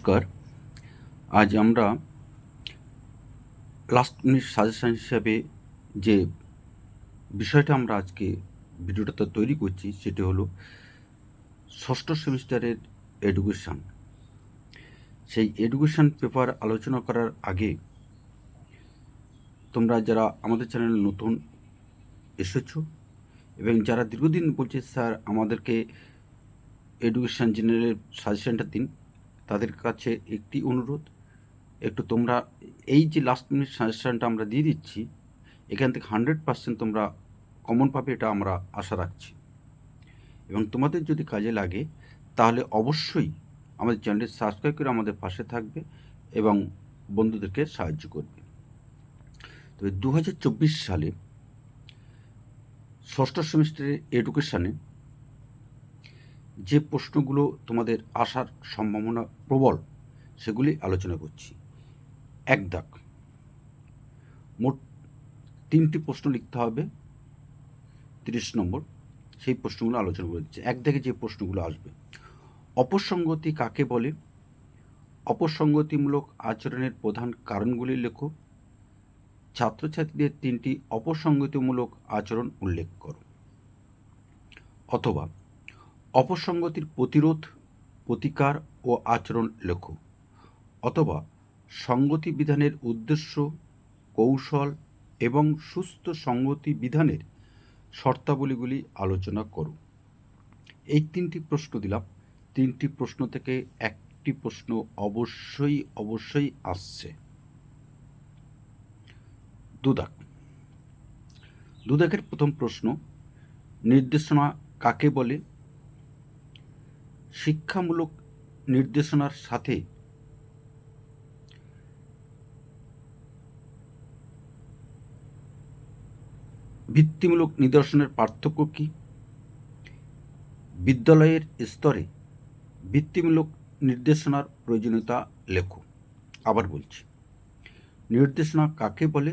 নমস্কার। আজ আমরা লাস্ট মিনিট সাজেশন হিসাবে যে বিষয়টা আমরা আজকে ভিডিওটাতে তৈরি করছি, সেটি হলো ষষ্ঠ সেমিস্টারের এডুকেশান সেই এডুকেশান পেপার আলোচনা করার আগে তোমরা যারা আমাদের চ্যানেলে নতুন এসেছ এবং যারা দীর্ঘদিন বলছে, স্যার, আমাদেরকে এডুকেশান জেনারেল সাজেশনটা দিন। তাদের কাছে একটি অনুরোধ, একটু তোমরা এই যে লাস্ট মিনিট সাজেশনটা আমরা দিয়ে দিচ্ছি, এখান থেকে হান্ড্রেড পার্সেন্ট তোমরা কমন পাবে, এটা আমরা আশা রাখছি। এবং তোমাদের যদি কাজে লাগে, তাহলে অবশ্যই আমাদের চ্যানেলটি সাবস্ক্রাইব করে আমাদের পাশে থাকবে এবং বন্ধুদেরকে সাহায্য করবে। তবে দু হাজার চব্বিশ সালে ষষ্ঠ সেমিস্টারের এডুকেশানে যে প্রশ্নগুলো তোমাদের আসার সম্ভাবনা প্রবল, সেগুলি আলোচনা করছি। এক দাগ। মোট তিনটি প্রশ্ন লিখতে হবে, তিরিশ নম্বর। সেই প্রশ্নগুলো আলোচনা করে দিচ্ছে। এক দাগে যে প্রশ্নগুলো আসবে। অপসঙ্গতি কাকে বলে? অপসঙ্গতিমূলক আচরণের প্রধান কারণগুলি লেখো। ছাত্রছাত্রীদের তিনটি অপসঙ্গতিমূলক আচরণ উল্লেখ করো। অথবা অপসঙ্গতির প্রতিরোধ, প্রতিকার ও আচরণ লেখো অথবা সঙ্গতি বিধানের উদ্দেশ্য, কৌশল এবং সুস্থ সঙ্গতি বিধানের শর্তাবলীগুলি আলোচনা করো। এই তিনটি প্রশ্ন দিলাম। তিনটি প্রশ্ন থেকে একটি প্রশ্ন অবশ্যই অবশ্যই আসছে। দুদাক। দুদাকের প্রথম প্রশ্ন, নির্দেশনা কাকে বলে? শিক্ষামূলক নির্দেশনার সাথে ভিত্তিমূলক নিদর্শনের পার্থক্য কী? বিদ্যালয়ের স্তরে ভিত্তিমূলক নির্দেশনার প্রয়োজনীয়তা লেখো। আবার বলছি, নির্দেশনা কাকে বলে?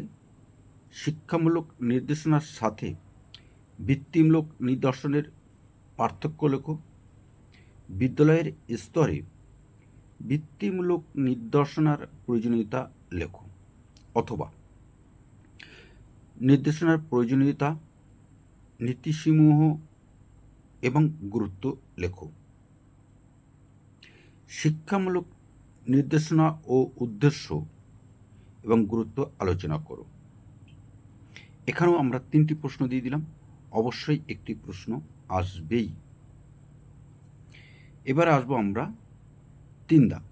শিক্ষামূলক নির্দেশনার সাথে ভিত্তিমূলক নিদর্শনের পার্থক্য লেখো। বিদ্যালয়ের স্তরে বৃত্তিমূলক নির্দেশনার প্রয়োজনীয়তা লেখো অথবা নির্দেশনার প্রয়োজনীয়তা, নীতিসমূহ এবং গুরুত্ব লেখো। শিক্ষামূলক নির্দেশনা ও উদ্দেশ্য এবং গুরুত্ব আলোচনা করো। এখানেও আমরা তিনটি প্রশ্ন দিয়ে দিলাম। অবশ্যই একটি প্রশ্ন আসবেই। এবার আসব আমরা তিন দাগ।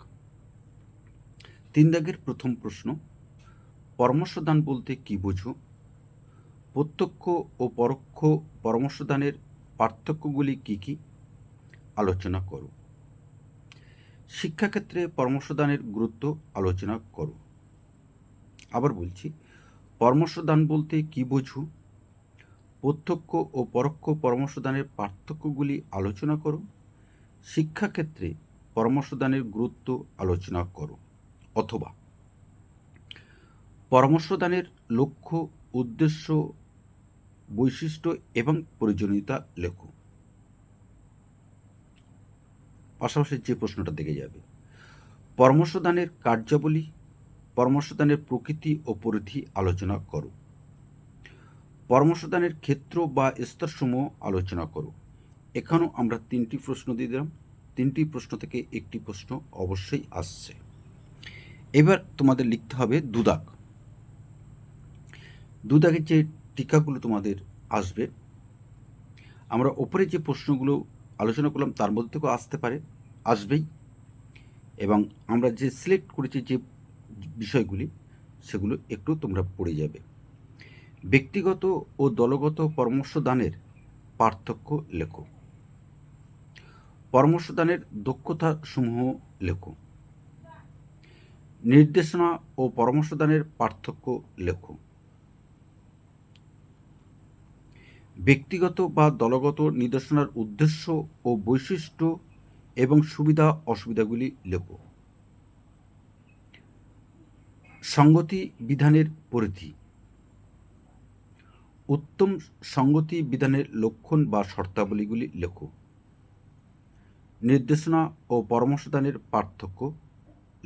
তিন দাগের প্রথম প্রশ্ন, পরামর্শদান বলতে কি বোঝো? প্রত্যক্ষ ও পরোক্ষ পরামর্শদানের পার্থক্যগুলি কি কি? আলোচনা করো। শিক্ষাক্ষেত্রে পরামর্শদানের গুরুত্ব আলোচনা করো। আবার বলছি, পরামর্শদান বলতে কি বোঝো? প্রত্যক্ষ ও পরোক্ষ পরামর্শদানের পার্থক্যগুলি আলোচনা করো। শিক্ষাক্ষেত্রে পরামর্শদানের গুরুত্ব আলোচনা করো, অথবা পরামর্শদানের লক্ষ্য, উদ্দেশ্য, বৈশিষ্ট্য এবং প্রয়োজনীয়তা লেখো। পাশাপাশি যে প্রশ্নটা দেখে যাবে, পরামর্শদানের কার্যাবলী, পরামর্শদানের প্রকৃতি ও পরিধি আলোচনা করো। পরামর্শদানের ক্ষেত্র বা স্তরসমূহ আলোচনা করো। এখানেও আমরা তিনটি প্রশ্ন দিয়ে দিলাম। তিনটি প্রশ্ন থেকে একটি প্রশ্ন অবশ্যই আসছে। এবার তোমাদের লিখতে হবে দুদাগ দুদাগের যে টিকাগুলো তোমাদের আসবে, আমরা ওপরে যে প্রশ্নগুলো আলোচনা করলাম তার মধ্যে থেকেও আসতে পারে, আসবেই। এবং আমরা যে সিলেক্ট করেছি যে বিষয়গুলি, সেগুলো একটু তোমরা পড়ে যাবে। ব্যক্তিগত ও দলগত পরামর্শদানের পার্থক্য লেখো। পরামর্শদানের দক্ষতা সমূহ লেখো। নির্দেশনা ও পরামর্শদানের পার্থক্য লেখো। ব্যক্তিগত বা দলগত নির্দেশনার উদ্দেশ্য ও বৈশিষ্ট্য এবং সুবিধা অসুবিধাগুলি লেখো। সঙ্গতি বিধানের পরিধি। উত্তম সঙ্গতি বিধানের লক্ষণ বা শর্তাবলীগুলি লেখো। নির্দেশনা ও পরামর্শদানের পার্থক্য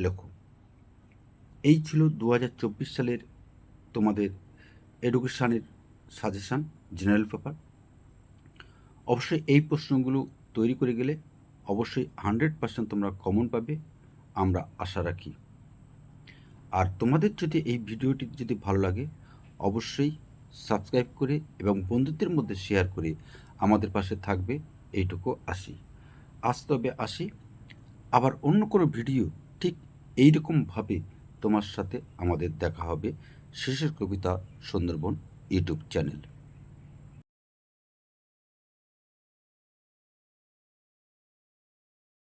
লেখো। এই ছিল দু হাজার চব্বিশ সালের তোমাদের এডুকেশানের সাজেশান জেনারেল পেপার অবশ্যই এই প্রশ্নগুলো তৈরি করে গেলে অবশ্যই হান্ড্রেড পার্সেন্ট তোমরা কমন পাবে, আমরা আশা রাখি। আর তোমাদের যদি এই ভিডিওটি যদি ভালো লাগে, অবশ্যই সাবস্ক্রাইব করে এবং বন্ধুদের মধ্যে শেয়ার করে আমাদের পাশে থাকবে। এইটুকু আসি। আজ তবে আসি। আবার অন্য কোনো ভিডিও ঠিক এইরকমভাবে তোমার সাথে আমাদের দেখা হবে। শেষের কবিতা সুন্দরবন ইউটিউব চ্যানেল।